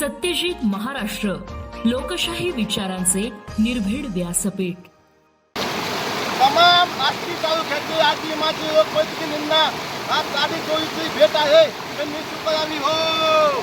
सत्यजित महाराष्ट्र लोकशाही विचारांचे निर्भीड व्यासपीठ. तमाम आष्टी तालुक्यातील आजी माजी लोक प्रतिनिधींना आज साधी चोळीची भेट आहे. त्यांनी करावी हो.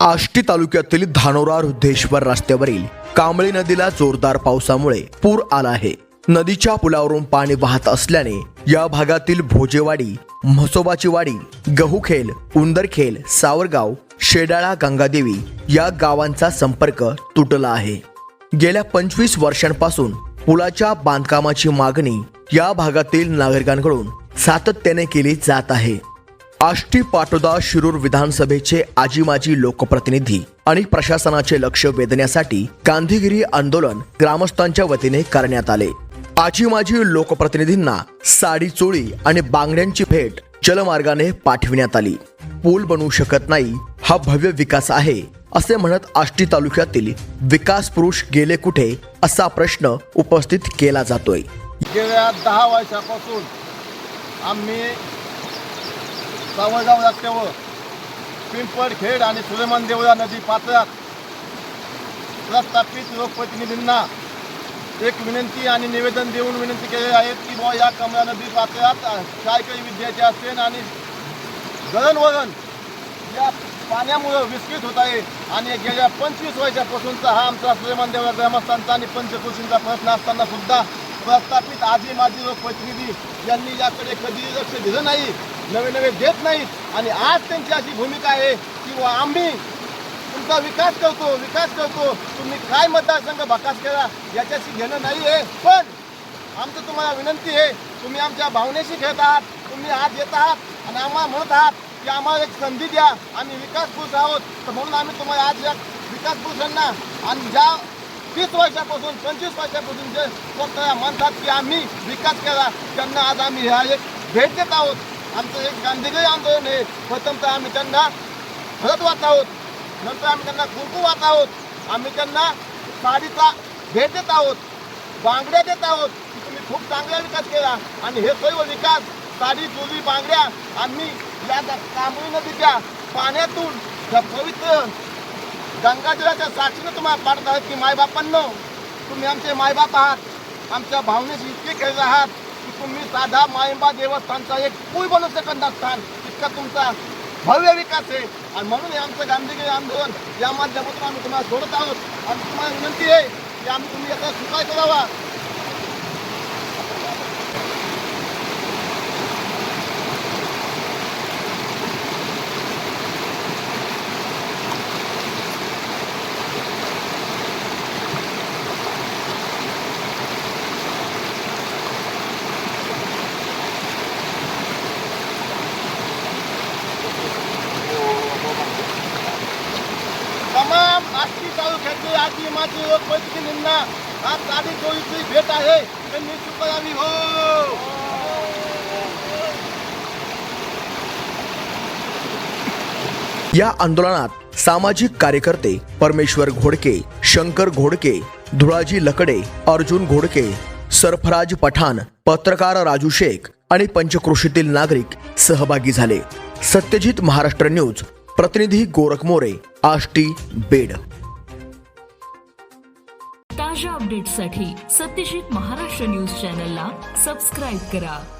आष्टी तालुक्यातील धानोरा रुद्धेश्वर रस्त्यावरील कांबळी नदीला जोरदार पावसामुळे पूर आला आहे. नदीच्या पुलावरून पाणी वाहत असल्याने या भागातील भोजेवाडी म्हसोबाची वाडी गहुखेल उंदरखेल सावरगाव शेडाळा गंगादेवी या गावांचा संपर्क तुटला आहे. गेल्या पंचवीस वर्षांपासून पुलाच्या बांधकामाची मागणी या भागातील नागरिकांकडून सातत्याने केली जात आहे. आष्टी पाटोदा शिरूर विधानसभेचे आजी माजी लोकप्रतिनिधी आणि प्रशासनाचे लक्ष वेधण्यासाठी गांधीगिरी आंदोलन ग्रामस्थांच्या वतीने करण्यात आले. आजी माजी लोकप्रतिनिधींना साडी चोळी आणि बांगड्यांची भेट जलमार्गाने पाठविण्यात आली. पूल बनवू शकत नाही हा भव्य विकास आहे असे म्हणत आष्टी तालुक्यातील विकास पुरुष गेले कुठे असा प्रश्न उपस्थित केला जातोय. गेल्या दहा वर्षापासून आम्ही सावळगाव रस्त्यावर पिंपळखेड आणि सुलेमान देवळा नदी पात्रात प्रस्थापित लोकप्रतिनिधींना एक विनंती आणि निवेदन देऊन विनंती केलेली आहे की बुवा या कमला नदी पात्रात काही विद्यार्थी असेल आणि गळणवळण या पाण्यामुळं विस्कळीत होत आहे. आणि गेल्या पंचवीस वर्षापासूनचा हा आमचा श्रीमानदेव ग्रामस्थांचा आणि पंचकृषींचा प्रश्न असताना सुद्धा प्रस्थापित आजी माजी लोकप्रतिनिधी यांनी याकडे कधी लक्ष दिलं नाही नवे नवे देत नाहीत. आणि आज त्यांची अशी भूमिका आहे की बुवा आम्ही तुमचा विकास करतो विकास करतो. तुम्ही काय मतदारसंघ भकास केला याच्याशी घेणं नाही आहे पण आमचं तुम्हाला विनंती आहे तुम्ही आमच्या भावनेशी खेळत आहात तुम्ही आज येत आहात आणि आम्हाला म्हणत आहात की आम्हाला एक संधी द्या. आम्ही विकास पुरुष आहोत. तर म्हणून आम्ही तुम्हाला आज या विकास पुरुषांना आणि ज्या तीस वर्षापासून पंचवीस वर्षापासून जे स्वतः म्हणतात की आम्ही विकास केला त्यांना आज आम्ही ह्या एक भेट देत आहोत. आमचं एक गांधीगरी आंदोलन आहे. प्रथमतः आम्ही त्यांना हळद वाहत आहोत. नंतर आम्ही त्यांना कुंकू वाहत आहोत. आम्ही त्यांना साडीचा भेट देत आहोत. बांगड्या देत आहोत. तुम्ही खूप चांगला विकास केला. आणि हे सर्व विकास साडी चोरी बांगड्या आम्ही या कांबळी नदीच्या पाण्यातून या पवित्र गंगाजलाच्या साक्षीनं तुम्हाला पाडत आहात की मायबापांनो तुम्ही आमचे मायबाप आहात. आमच्या भावनेशी इतके खेळले आहात की तुम्ही साधा मायबा देवस्थानचा एक पूल बनवू शकत नसतान. इतका तुमचा भव्य विकास आहे. आणि म्हणून हे आमचं गांधीगिरी आंदोलन या माध्यमातून आम्ही तुम्हाला सोडत आहोत. आणि तुम्हाला विनंती आहे की आम्ही तुम्ही याचा सुकाय करावा तमाम आष्टी तालुक्यातील आजी माजी लोकप्रतिनिधींना आज साडी चोवीसची भेट आहे. त्यांनी स्वीकारावी हो! या आंदोलनात सामाजिक कार्यकर्ते परमेश्वर घोडके शंकर घोडके धुळाजी लकडे अर्जुन घोडके सरफराज पठाण पत्रकार राजू शेख आणि पंचक्रोशीतील नागरिक सहभागी झाले. सत्यजित महाराष्ट्र न्यूज प्रतिनिधी गोरख मोरे आष्टी बेड. ताज्या अपडेट्ससाठी सत्यजित महाराष्ट्र न्यूज चॅनलला सबस्क्राईब करा.